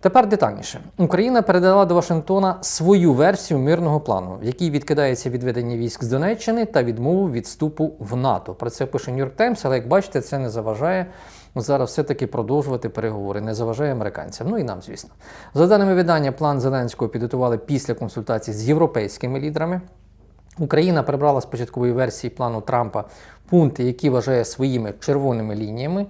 Тепер детальніше. Україна передала до Вашингтона свою версію мирного плану, в якій відкидається відведення військ з Донеччини та відмову від вступу в НАТО. Про це пише Нью-Йорк Таймс, але як бачите, це не заважає зараз все-таки продовжувати переговори, не заважає американцям. Ну і нам, звісно. За даними видання, план Зеленського підготували після консультацій з європейськими лідерами. Україна прибрала з початкової версії плану Трампа пункти, які вважає своїми червоними лініями.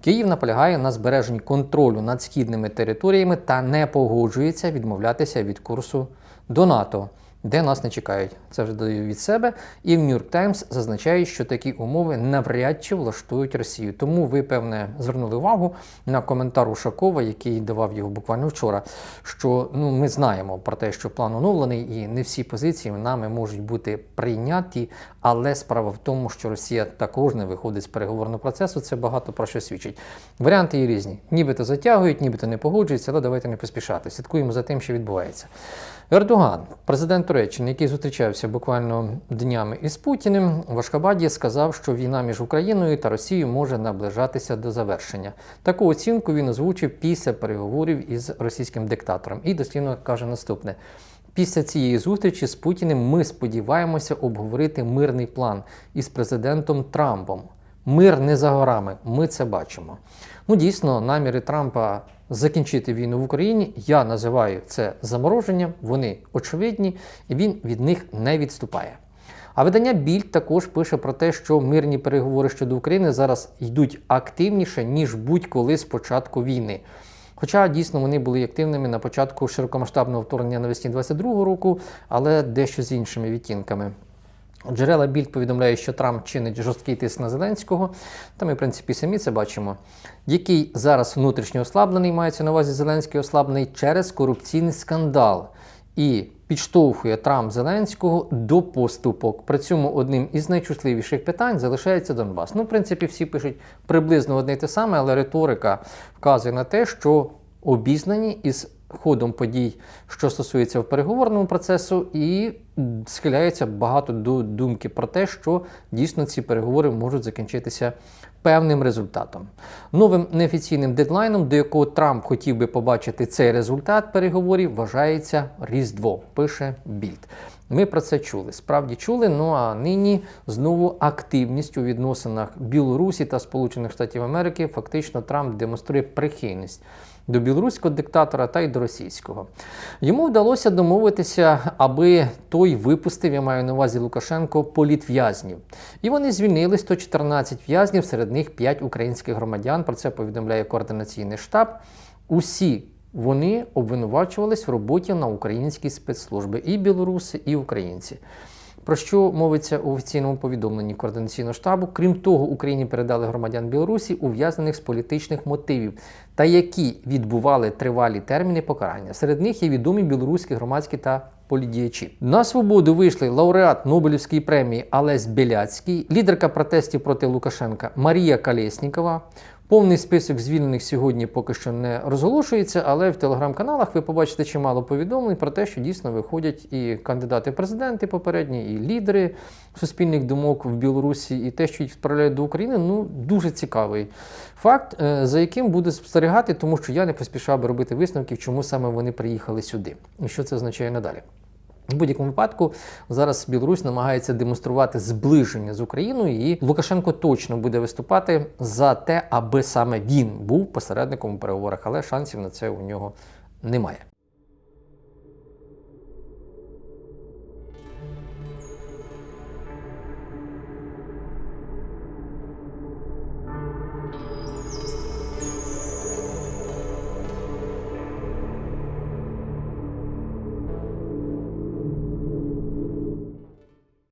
Київ наполягає на збереженні контролю над східними територіями та не погоджується відмовлятися від курсу до НАТО, де нас не чекають. Це вже додаю від себе. І в York Times зазначає, що такі умови навряд чи влаштують Росію. Тому ви, певне, звернули увагу на коментар Ушакова, який давав його буквально вчора. Що ну ми знаємо про те, що план оновлений, і не всі позиції нами можуть бути прийняті. Але справа в тому, що Росія також не виходить з переговорного процесу. Це багато про що свідчить. Варіанти є різні. Нібито затягують, нібито не погоджуються, але давайте не поспішати. Слідкуємо за тим, що відбувається. Ердоган, президент Туреччини, який зустрічався буквально днями із Путіним, в Ашхабаді сказав, що війна між Україною та Росією може наближатися до завершення. Таку оцінку він озвучив після переговорів із російським диктатором. І дослівно каже наступне. Після цієї зустрічі з Путіним ми сподіваємося обговорити мирний план із президентом Трампом. Мир не за горами, ми це бачимо. Ну, дійсно, наміри Трампа закінчити війну в Україні я називаю це замороженням. Вони очевидні, і він від них не відступає. А видання Більд також пише про те, що мирні переговори щодо України зараз йдуть активніше, ніж будь-коли з початку війни. Хоча дійсно вони були активними на початку широкомасштабного вторгнення навесні 22-го року, але дещо з іншими відтінками. Джерела Більд повідомляють, що Трамп чинить жорсткий тиск на Зеленського, та ми, в принципі, самі це бачимо, який зараз внутрішньо ослаблений, мається на увазі Зеленський ослаблений через корупційний скандал. І підштовхує Трамп Зеленського до поступок. При цьому одним із найчутливіших питань залишається Донбас. Ну, в принципі, всі пишуть приблизно одне те саме, але риторика вказує на те, що обізнані із ходом подій, що стосується в переговорному процесу, і схиляється багато думки про те, що дійсно ці переговори можуть закінчитися певним результатом. Новим неофіційним дедлайном, до якого Трамп хотів би побачити цей результат переговорів, вважається Різдво, пише Більд. Ми про це чули, справді чули. Ну а нині знову активність у відносинах Білорусі та Сполучених Штатів Америки. Фактично Трамп демонструє прихильність до білоруського диктатора та й до російського. Йому вдалося домовитися, аби той випустив, я маю на увазі Лукашенко, політв'язнів. І вони звільнили 114 в'язнів, серед них 5 українських громадян. Про це повідомляє координаційний штаб. Усі вони обвинувачувались в роботі на українській спецслужби і білоруси, і українці. Про що мовиться у офіційному повідомленні координаційного штабу? Крім того, Україні передали громадян Білорусі ув'язнених з політичних мотивів, та які відбували тривалі терміни покарання. Серед них є відомі білоруські громадські та політдіячі. На свободу вийшли лауреат Нобелівської премії Алесь Біляцький, лідерка протестів проти Лукашенка Марія Калєснікова. Повний список звільнених сьогодні поки що не розголошується, але в телеграм-каналах ви побачите чимало повідомлень про те, що дійсно виходять і кандидати президенти попередні, і лідери суспільних думок в Білорусі, і те, що їх відправляють до України, ну дуже цікавий факт, е, за яким буде спостерігати, тому що я не поспішав би робити висновків, чому саме вони приїхали сюди, і що це означає надалі. В будь-якому випадку зараз Білорусь намагається демонструвати зближення з Україною, і Лукашенко точно буде виступати за те, аби саме він був посередником у переговорах, але шансів на це у нього немає.